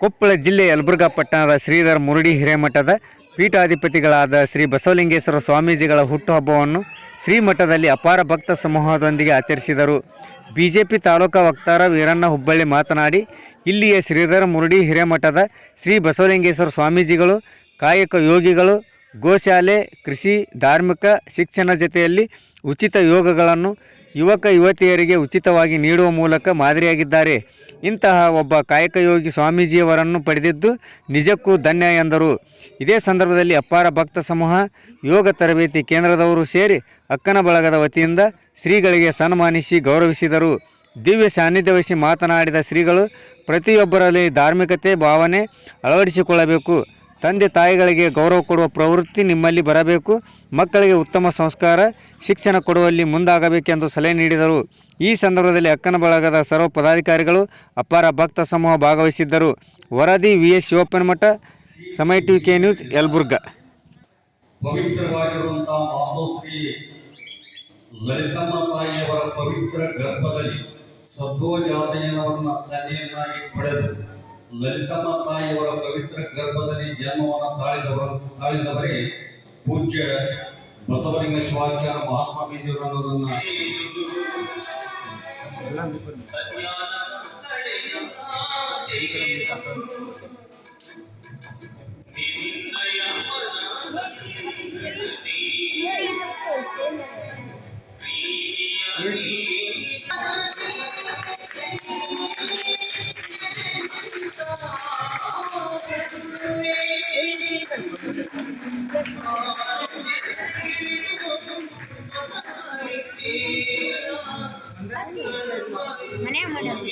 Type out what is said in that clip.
ಕೊಪ್ಪಳ ಜಿಲ್ಲೆ ಯಲಬುರ್ಗಾ ಪಟ್ಟಣದ ಶ್ರೀಧರ ಮುರುಡಿ ಹಿರೇಮಠದ ಪೀಠಾಧಿಪತಿಗಳಾದ ಶ್ರೀ ಬಸವಲಿಂಗೇಶ್ವರ ಸ್ವಾಮೀಜಿಗಳ ಹುಟ್ಟುಹಬ್ಬವನ್ನು ಶ್ರೀಮಠದಲ್ಲಿ ಅಪಾರ ಭಕ್ತ ಸಮೂಹದೊಂದಿಗೆ ಆಚರಿಸಿದರು. ಬಿಜೆಪಿ ತಾಲೂಕಾ ವಕ್ತಾರ ವೀರಣ್ಣ ಹುಬ್ಬಳ್ಳಿ ಮಾತನಾಡಿ, ಇಲ್ಲಿಯ ಶ್ರೀಧರ ಮುರುಡಿ ಹಿರೇಮಠದ ಶ್ರೀ ಬಸವಲಿಂಗೇಶ್ವರ ಸ್ವಾಮೀಜಿಗಳು, ಕಾಯಕ ಯೋಗಿಗಳು, ಗೋಶಾಲೆ, ಕೃಷಿ, ಧಾರ್ಮಿಕ, ಶಿಕ್ಷಣ ಜೊತೆಯಲ್ಲಿ ಉಚಿತ ಯೋಗಗಳನ್ನು ಯುವಕ ಯುವತಿಯರಿಗೆ ಉಚಿತವಾಗಿ ನೀಡುವ ಮೂಲಕ ಮಾದರಿಯಾಗಿದ್ದಾರೆ. ಇಂತಹ ಒಬ್ಬ ಕಾಯಕಯೋಗಿ ಸ್ವಾಮೀಜಿಯವರನ್ನು ಪಡೆದಿದ್ದು ನಿಜಕ್ಕೂ ಧನ್ಯ ಎಂದರು. ಇದೇ ಸಂದರ್ಭದಲ್ಲಿ ಅಪ್ಪಾರ ಭಕ್ತ ಸಮೂಹ, ಯೋಗ ತರಬೇತಿ ಕೇಂದ್ರದವರು ಸೇರಿ ಅಕ್ಕನ ಬಳಗದ ವತಿಯಿಂದ ಶ್ರೀಗಳಿಗೆ ಸನ್ಮಾನಿಸಿ ಗೌರವಿಸಿದರು. ದಿವ್ಯ ಸಾನ್ನಿಧ್ಯ ವಹಿಸಿ ಮಾತನಾಡಿದ ಶ್ರೀಗಳು, ಪ್ರತಿಯೊಬ್ಬರಲ್ಲಿ ಧಾರ್ಮಿಕತೆ, ಭಾವನೆ ಅಳವಡಿಸಿಕೊಳ್ಳಬೇಕು. ತಂದೆ ತಾಯಿಗಳಿಗೆ ಗೌರವ ಕೊಡುವ ಪ್ರವೃತ್ತಿ ನಿಮ್ಮಲ್ಲಿ ಬರಬೇಕು. ಮಕ್ಕಳಿಗೆ ಉತ್ತಮ ಸಂಸ್ಕಾರ, ಶಿಕ್ಷಣ ಕೊಡುವಲ್ಲಿ ಮುಂದಾಗಬೇಕೆಂದು ಸಲಹೆ ನೀಡಿದರು. ಈ ಸಂದರ್ಭದಲ್ಲಿ ಅಕ್ಕನ ಬಳಗದ ಸರ್ವ ಪದಾಧಿಕಾರಿಗಳು ಅಪಾರ ಭಕ್ತ ಸಮೂಹ ಭಾಗವಹಿಸಿದ್ದರು. ವರದಿ V. S. Shivappanamath, Samaya T. K. News, Yelburga. ಪವಿತ್ರವಾಗಿರುವಂತಹ ಪಡೆದು ಲಲಿತಮ್ಮ ತಾಯಿಯವರ ಪವಿತ್ರ ಗರ್ಭದಲ್ಲಿ ಜನ್ಮವನ್ನು ತಾಳಿದವರು ತಾಳಿದವರಿಗೆ ಪೂಜ್ಯ ಬಸವಲಿಂಗ ಶಿವಾಚಾರ್ಯ ಮಹಾಸ್ವಾಮೀಜಿಯವರು ಅನ್ನೋದನ್ನ ಮನೆ ಮಾಡೋದು